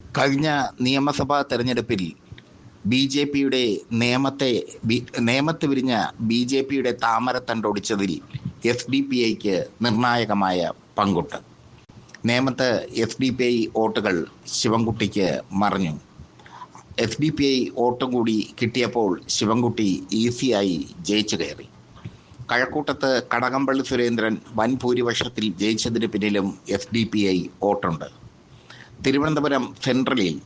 കഴിഞ്ഞ നിയമസഭാ തെരഞ്ഞെടുപ്പിൽ ബി ജെ പിയുടെ നിയമത്തെ നിയമത്ത് വിരിഞ്ഞ ബി ജെ പിയുടെ താമരത്തണ്ടൊടിച്ചതിൽ എസ് ഡി പി ഐക്ക് നിർണായകമായ പങ്കുണ്ട്. നേമത്ത് എസ് ഡി പി ഐ വോട്ടുകൾ ശിവൻകുട്ടിക്ക് മറിഞ്ഞു. എസ് ഡി പി ഐ വോട്ടും കൂടി കിട്ടിയപ്പോൾ ശിവൻകുട്ടി ഈസിയായി ജയിച്ചു കയറി. കഴക്കൂട്ടത്ത് കടകംപള്ളി സുരേന്ദ്രൻ വൻ ഭൂരിപക്ഷത്തിൽ ജയിച്ചതിന് പിന്നിലും എസ് ഡി പി ഐ വോട്ടുണ്ട്. തിരുവനന്തപുരം സെൻട്രലിൽ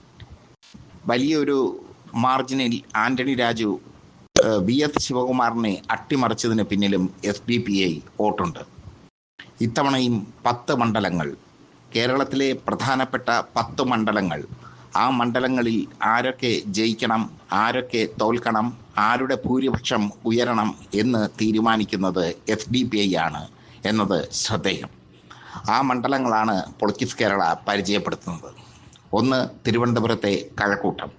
വലിയൊരു മാർജിനിൽ ആന്റണി രാജു വി എസ് ശിവകുമാറിനെ അട്ടിമറിച്ചതിന് പിന്നിലും എസ് ഡി പി ഐ വോട്ടുണ്ട്. ഇത്തവണയും പത്ത് മണ്ഡലങ്ങൾ കേരളത്തിലെ പ്രധാനപ്പെട്ട പത്ത് മണ്ഡലങ്ങൾ ആ മണ്ഡലങ്ങളിൽ ആരൊക്കെ ജയിക്കണം ആരൊക്കെ തോൽക്കണം ആരുടെ ഭൂരിപക്ഷം ഉയരണം എന്ന് തീരുമാനിക്കുന്നത് എസ് ഡി പി ഐ ആണ് എന്നത് ശ്രദ്ധേയം. ആ മണ്ഡലങ്ങളാണ് പൊളിറ്റിക്സ് കേരള പരിചയപ്പെടുത്തുന്നത്. ഒന്ന് തിരുവനന്തപുരത്തെ കഴക്കൂട്ടം.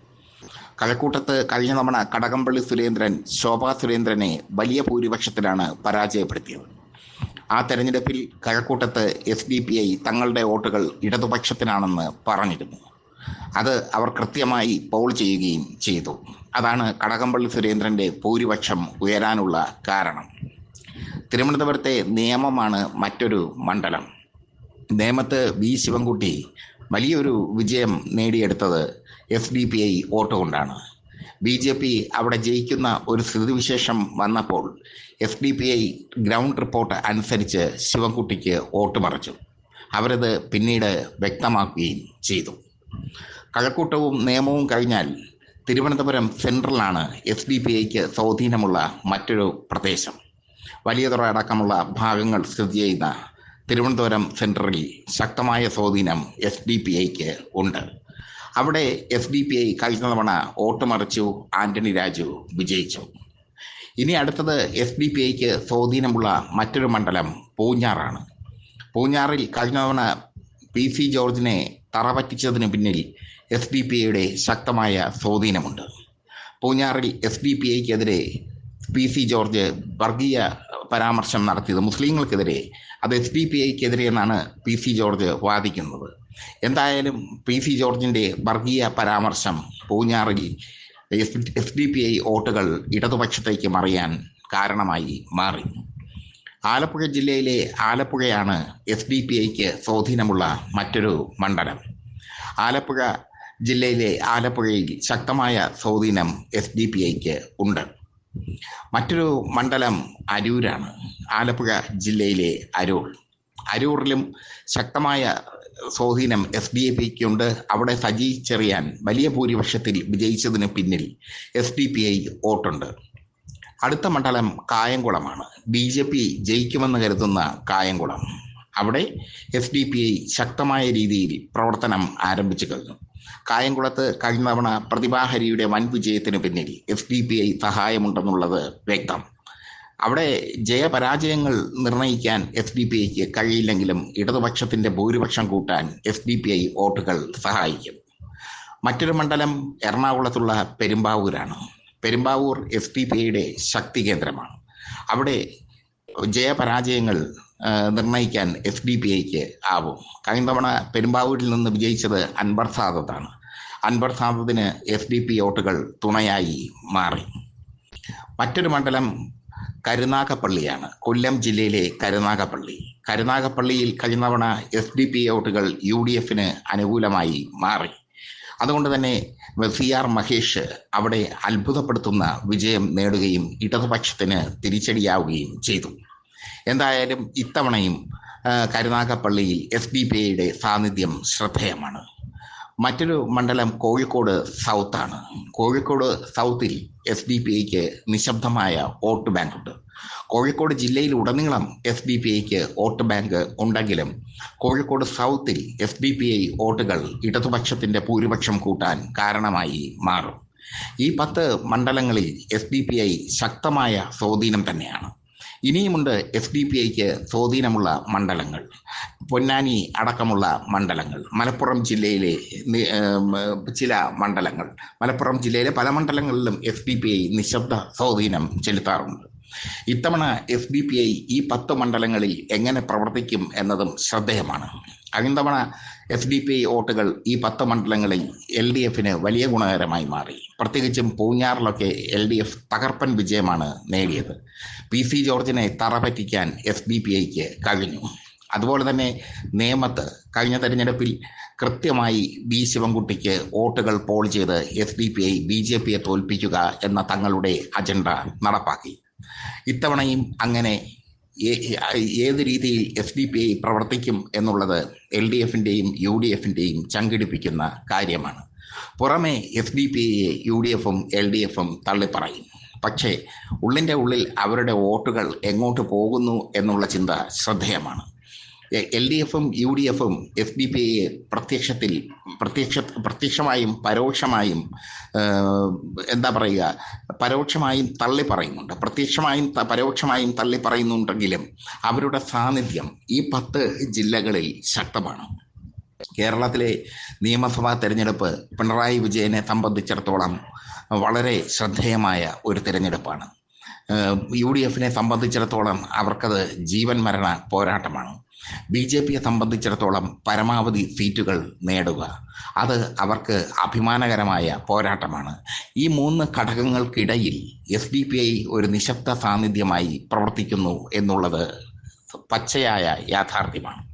കഴക്കൂട്ടത്ത് കഴിഞ്ഞ തവണ കടകംപള്ളി സുരേന്ദ്രൻ ശോഭാ സുരേന്ദ്രനെ വലിയ ഭൂരിപക്ഷത്തിലാണ് പരാജയപ്പെടുത്തിയത്. ആ തെരഞ്ഞെടുപ്പിൽ കഴക്കൂട്ടത്ത് എസ് ഡി പി ഐ തങ്ങളുടെ വോട്ടുകൾ ഇടതുപക്ഷത്തിനാണെന്ന് പറഞ്ഞിരുന്നു. അത് അവർ കൃത്യമായി പോൾ ചെയ്യുകയും ചെയ്തു. അതാണ് കടകംപള്ളി സുരേന്ദ്രന്റെ ഭൂരിപക്ഷം ഉയരാനുള്ള കാരണം. തിരുവനന്തപുരത്തെ നിയമമാണ് മറ്റൊരു മണ്ഡലം. നേമത്ത് വി ശിവൻകുട്ടി വലിയൊരു വിജയം നേടിയെടുത്തത് S D P I vote കൊണ്ടാണ് ബി ജെ പി അവിടെ ജയിക്കുന്ന ഒരു സ്ഥിതിവിശേഷം വന്നപ്പോൾ S D P I ground report അനുസരിച്ച് ശിവൻകുട്ടിക്ക് വോട്ട് മറിച്ചു. അവരത് പിന്നീട് വ്യക്തമാക്കുകയും ചെയ്തു. കഴക്കൂട്ടവും നിയമവും കഴിഞ്ഞാൽ തിരുവനന്തപുരം സെൻട്രലാണ് എസ് ഡി പി ഐക്ക് സ്വാധീനമുള്ള മറ്റൊരു പ്രദേശം. വലിയതുറ അടക്കമുള്ള ഭാഗങ്ങൾ സ്ഥിതി ചെയ്യുന്ന തിരുവനന്തപുരം സെൻട്രലിൽ ശക്തമായ സ്വാധീനം എസ് ഡി പി ഐക്ക് ഉണ്ട്. അവിടെ എസ് ഡി പി ഐ കഴിഞ്ഞ തവണ വോട്ട് മറിച്ചു ആന്റണി രാജു വിജയിച്ചു. ഇനി അടുത്തത് എസ് ഡി പി ഐക്ക് സ്വാധീനമുള്ള മറ്റൊരു മണ്ഡലം പൂഞ്ഞാറാണ്. പൂഞ്ഞാറിൽ കഴിഞ്ഞ തവണ പി സി ജോർജിനെ തറപറ്റിച്ചതിന് പിന്നിൽ എസ് ഡി പി ഐയുടെ ശക്തമായ സ്വാധീനമുണ്ട്. പൂഞ്ഞാറിൽ എസ് ഡി പി ഐക്കെതിരെ പി സി ജോർജ് വർഗീയ പരാമർശം നടത്തിയത് മുസ്ലിങ്ങൾക്കെതിരെ. അത് എസ് ഡി പി ഐക്കെതിരെ എന്നാണ് പി സി ജോർജ് വാദിക്കുന്നത്. എന്തായാലും പി സി ജോർജിന്റെ വർഗീയ പരാമർശം പൂഞ്ഞാറിൽ S S D P I വോട്ടുകൾ ഇടതുപക്ഷത്തേക്ക് മറിയാൻ കാരണമായി മാറി. ആലപ്പുഴ ജില്ലയിലെ ആലപ്പുഴയാണ് എസ് ഡി പി ഐക്ക് സ്വാധീനമുള്ള മറ്റൊരു മണ്ഡലം. ആലപ്പുഴ ജില്ലയിലെ ആലപ്പുഴയിൽ ശക്തമായ സ്വാധീനം എസ് ഡി പി ഐക്ക് ഉണ്ട്. മറ്റൊരു മണ്ഡലം അരൂരാണ്. ആലപ്പുഴ ജില്ലയിലെ അരൂർ. അരൂരിലും ശക്തമായ സ്വാധീനം എസ് ഡി എ പിക്ക് ഉണ്ട്. അവിടെ സജി ചെറിയാൻ വലിയ ഭൂരിപക്ഷത്തിൽ വിജയിച്ചതിന് പിന്നിൽ എസ് ഡി പി ഐ വോട്ടുണ്ട്. അടുത്ത മണ്ഡലം കായംകുളമാണ്. ബി ജെ പി ജയിക്കുമെന്ന് കരുതുന്ന കായംകുളം. അവിടെ എസ് ഡി പി ഐ ശക്തമായ രീതിയിൽ പ്രവർത്തനം ആരംഭിച്ചു കഴിഞ്ഞു. കായംകുളത്ത് കഴിഞ്ഞ തവണ പ്രതിഭാഹരിയുടെ വൻ വിജയത്തിന് പിന്നിൽ എസ് ഡി പി ഐ സഹായമുണ്ടെന്നുള്ളത് വ്യക്തം. അവിടെ ജയപരാജയങ്ങൾ നിർണയിക്കാൻ എസ് ഡി പി ഐക്ക് കഴിയില്ലെങ്കിലും ഇടതുപക്ഷത്തിന്റെ ഭൂരിപക്ഷം കൂട്ടാൻ എസ് ഡി പി ഐ വോട്ടുകൾ സഹായിക്കും. മറ്റൊരു മണ്ഡലം എറണാകുളത്തുള്ള പെരുമ്പാവൂരാണ്. പെരുമ്പാവൂർ എസ് ഡി പി ഐയുടെ ശക്തി കേന്ദ്രമാണ്. അവിടെ ജയപരാജയങ്ങൾ ആ, നിർണയിക്കാൻ എസ് ഡി പി ഐക്ക് ആവും. കഴിഞ്ഞ തവണ പെരുമ്പാവൂരിൽ നിന്ന് വിജയിച്ചത് അൻവർ സാദത്താണ് അൻവർ സാദത്തിന് എസ് ഡി പി വോട്ടുകൾ തുണയായി മാറി. മറ്റൊരു മണ്ഡലം കരുനാഗപ്പള്ളിയാണ്. കൊല്ലം ജില്ലയിലെ കരുനാഗപ്പള്ളി. കരുനാഗപ്പള്ളിയിൽ കഴിഞ്ഞ തവണ എസ് ഡി പി വോട്ടുകൾ യു ഡി എഫിന് അനുകൂലമായി മാറി. അതുകൊണ്ട് തന്നെ സി ആർ മഹേഷ് അവിടെ അത്ഭുതപ്പെടുത്തുന്ന വിജയം നേടുകയും ഇടതുപക്ഷത്തിന് തിരിച്ചടിയാവുകയും ചെയ്തു. എന്തായാലും ഇത്തവണയും കരുനാഗപ്പള്ളിയിൽ എസ് ഡി പി ഐയുടെ സാന്നിധ്യം ശ്രദ്ധേയമാണ്. മറ്റൊരു മണ്ഡലം കോഴിക്കോട് സൗത്താണ്. കോഴിക്കോട് സൗത്തിൽ എസ് ഡി പി ഐക്ക് നിശബ്ദമായ വോട്ട് ബാങ്ക് ഉണ്ട് കോഴിക്കോട് ജില്ലയിൽ ഉടനീളം എസ് ഡി പി ഐക്ക് വോട്ട് ബാങ്ക് ഉണ്ടെങ്കിലും കോഴിക്കോട് സൗത്തിൽ എസ് ഡി പി ഐ വോട്ടുകൾ ഇടതുപക്ഷത്തിന്റെ ഭൂരിപക്ഷം കൂട്ടാൻ കാരണമായി മാറും. ഈ പത്ത് മണ്ഡലങ്ങളിൽ എസ് ഡി പി ഐ ശക്തമായ സ്വാധീനം തന്നെയാണ്. ഇനിയുമുണ്ട് എസ് ഡി പി ഐക്ക് സ്വാധീനമുള്ള മണ്ഡലങ്ങൾ പൊന്നാനി അടക്കമുള്ള മണ്ഡലങ്ങൾ മലപ്പുറം ജില്ലയിലെ ചില മണ്ഡലങ്ങൾ. മലപ്പുറം ജില്ലയിലെ പല മണ്ഡലങ്ങളിലും എസ് ഡി പി ഐ നിശബ്ദ സ്വാധീനം ചെലുത്താറുണ്ട്. ഇത്തവണ എസ് ഡി പി ഐ ഈ പത്ത് മണ്ഡലങ്ങളിൽ എങ്ങനെ പ്രവർത്തിക്കും എന്നതും ശ്രദ്ധേയമാണ്. കഴിഞ്ഞ തവണ എസ് ഡി പി വോട്ടുകൾ ഈ പത്ത് മണ്ഡലങ്ങളിൽ എൽ ഡി എഫിന് വലിയ ഗുണകരമായി മാറി. പ്രത്യേകിച്ചും പൂഞ്ഞാറിലൊക്കെ എൽ ഡി എഫ് തകർപ്പൻ വിജയമാണ് നേടിയത്. പി സി ജോർജിനെ തറപറ്റിക്കാൻ എസ് ഡി പി ഐക്ക് കഴിഞ്ഞു. അതുപോലെ തന്നെ നേമത്ത് കഴിഞ്ഞ തെരഞ്ഞെടുപ്പിൽ കൃത്യമായി ബി ശിവൻകുട്ടിക്ക് വോട്ടുകൾ പോൾ ചെയ്ത് S D P I B J പിയെ തോൽപ്പിക്കുക എന്ന തങ്ങളുടെ അജണ്ട നടപ്പാക്കി. ഇത്തവണയും അങ്ങനെ ഏത് രീതിയിൽ എസ് ഡി പി ഐ പ്രവർത്തിക്കും എന്നുള്ളത് എൽ ഡി എഫിന്റെയും യു ഡി എഫിന്റെയും ചങ്കിടിപ്പിക്കുന്ന കാര്യമാണ്. പുറമെ എസ് ഡി പി ഐയെ യു ഡി എഫും എൽ ഡി എഫും തള്ളിപ്പറയും. പക്ഷേ ഉള്ളിന്റെ ഉള്ളിൽ അവരുടെ വോട്ടുകൾ എങ്ങോട്ട് പോകുന്നു എന്നുള്ള ചിന്ത ശ്രദ്ധേയമാണ്. എൽ ഡി എഫും യു ഡി എഫും എസ് ഡി പി ഐയെ പ്രത്യക്ഷത്തിൽ പ്രത്യക്ഷ പ്രത്യക്ഷമായും പരോക്ഷമായും എന്താ പറയുക പരോക്ഷമായും തള്ളി പറയുന്നുണ്ട്. പ്രത്യക്ഷമായും പരോക്ഷമായും തള്ളി പറയുന്നുണ്ടെങ്കിലും അവരുടെ സാന്നിധ്യം ഈ പത്ത് ജില്ലകളിൽ ശക്തമാണ്. കേരളത്തിലെ നിയമസഭാ തെരഞ്ഞെടുപ്പ് പിണറായി വിജയനെ സംബന്ധിച്ചിടത്തോളം വളരെ ശ്രദ്ധേയമായ ഒരു തിരഞ്ഞെടുപ്പാണ്. യു ഡി എഫിനെ സംബന്ധിച്ചിടത്തോളം അവർക്കത് ജീവൻ മരണ പോരാട്ടമാണ്. ബി ജെ പിയെ സംബന്ധിച്ചിടത്തോളം പരമാവധി സീറ്റുകൾ നേടുക. അത് അവർക്ക് അഭിമാനകരമായ പോരാട്ടമാണ്. ഈ മൂന്ന് ഘടകങ്ങൾക്കിടയിൽ എസ് ഡി പി ഐ ഒരു നിശബ്ദ സാന്നിധ്യമായി പ്രവർത്തിക്കുന്നു എന്നുള്ളത് പച്ചയായ യാഥാർത്ഥ്യമാണ്.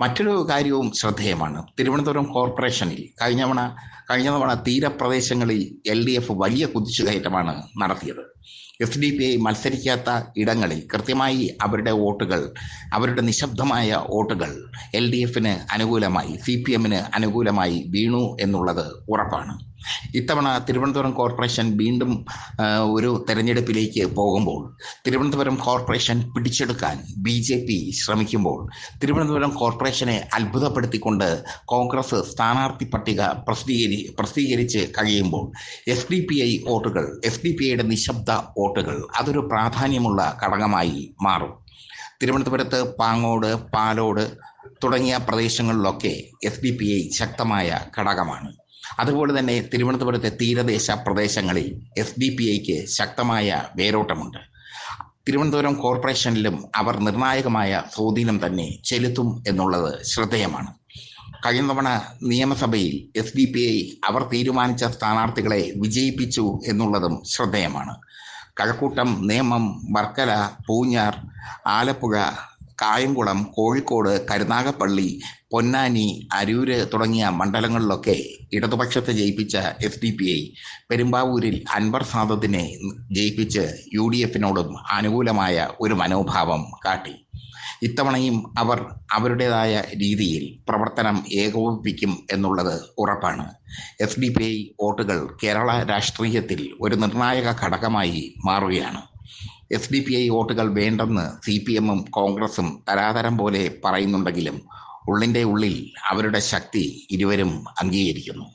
മറ്റൊരു കാര്യവും ശ്രദ്ധേയമാണ്. തിരുവനന്തപുരം കോർപ്പറേഷനിൽ കഴിഞ്ഞ തവണ കഴിഞ്ഞ തവണ തീരപ്രദേശങ്ങളിൽ എൽ ഡി എഫ് വലിയ കുതിച്ചുകയറ്റമാണ് നടത്തിയത്. എസ് ഡി പി ഐ മത്സരിക്കാത്ത ഇടങ്ങളിൽ കൃത്യമായി അവരുടെ വോട്ടുകൾ അവരുടെ നിശബ്ദമായ വോട്ടുകൾ എൽ ഡി എഫിന് അനുകൂലമായി സി പി എമ്മിന് അനുകൂലമായി വീണു എന്നുള്ളത് ഉറപ്പാണ്. ഇത്തവണ തിരുവനന്തപുരം കോർപ്പറേഷൻ വീണ്ടും ഒരു തെരഞ്ഞെടുപ്പിലേക്ക് പോകുമ്പോൾ തിരുവനന്തപുരം കോർപ്പറേഷൻ പിടിച്ചെടുക്കാൻ ബി ജെ പി ശ്രമിക്കുമ്പോൾ തിരുവനന്തപുരം കോർപ്പറേഷനെ അത്ഭുതപ്പെടുത്തിക്കൊണ്ട് കോൺഗ്രസ് സ്ഥാനാർത്ഥി പട്ടിക പ്രസിദ്ധീകരി പ്രസിദ്ധീകരിച്ച് കഴിയുമ്പോൾ എസ് ഡി പി ഐ വോട്ടുകൾ എസ് ഡി പി ഐയുടെ നിശബ്ദ വോട്ടുകൾ അതൊരു പ്രാധാന്യമുള്ള ഘടകമായി മാറും. തിരുവനന്തപുരത്ത് പാങ്ങോട് പാലോട് തുടങ്ങിയ പ്രദേശങ്ങളിലൊക്കെ എസ് ഡി പി ഐ ശക്തമായ ഘടകമാണ്. അതുപോലെ തന്നെ തിരുവനന്തപുരത്തെ തീരദേശ പ്രദേശങ്ങളിൽ എസ് ഡി പി ഐക്ക് ശക്തമായ വേരോട്ടമുണ്ട്. തിരുവനന്തപുരം കോർപ്പറേഷനിലും അവർ നിർണായകമായ സ്വാധീനം തന്നെ ചെലുത്തും എന്നുള്ളത് ശ്രദ്ധേയമാണ്. കഴിഞ്ഞ തവണ നിയമസഭയിൽ എസ് ഡി പി ഐ അവർ തീരുമാനിച്ച സ്ഥാനാർത്ഥികളെ വിജയിപ്പിച്ചു എന്നുള്ളതും ശ്രദ്ധേയമാണ്. കഴക്കൂട്ടം നേമം വർക്കല പൂഞ്ഞാർ ആലപ്പുഴ കായംകുളം കോഴിക്കോട് കരുനാഗപ്പള്ളി പൊന്നാനി അരൂര് തുടങ്ങിയ മണ്ഡലങ്ങളിലൊക്കെ ഇടതുപക്ഷത്തെ ജയിപ്പിച്ച എസ് ഡി പി ഐ പെരുമ്പാവൂരിൽ അൻവർ സാദത്തിനെ ജയിപ്പിച്ച് യു ഡി എഫിനോടും അനുകൂലമായ ഒരു മനോഭാവം കാട്ടി. ഇത്തവണയും അവർ അവരുടേതായ രീതിയിൽ പ്രവർത്തനം ഏകോപിപ്പിക്കും എന്നുള്ളത് ഉറപ്പാണ്. എസ് ഡി പി ഐ വോട്ടുകൾ കേരള രാഷ്ട്രീയത്തിൽ ഒരു നിർണായക ഘടകമായി മാറുകയാണ്. എസ് ഡി പി ഐ വോട്ടുകൾ വേണ്ടെന്ന് സി പി എമ്മും കോൺഗ്രസും തരാതരം പോലെ പറയുന്നുണ്ടെങ്കിലും ഉള്ളിന്റെ ഉള്ളിൽ അവരുടെ ശക്തി ഇരുവരും അംഗീകരിക്കുന്നു.